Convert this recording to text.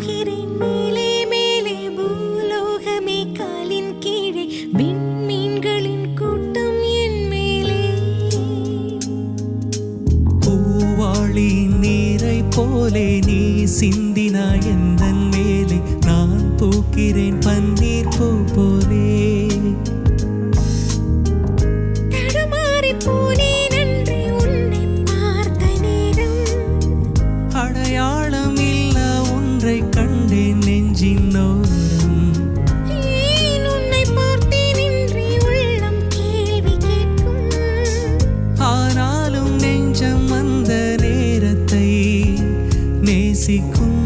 போகிறேன். மேலே மேலே பூலோகமே காலின் கீழே. விண்மீன்களின் கூட்டம் என் மேலே. பூவாளி நீரை போலே நீ சிந்தினாய் எந்தன் நேசிக்கும்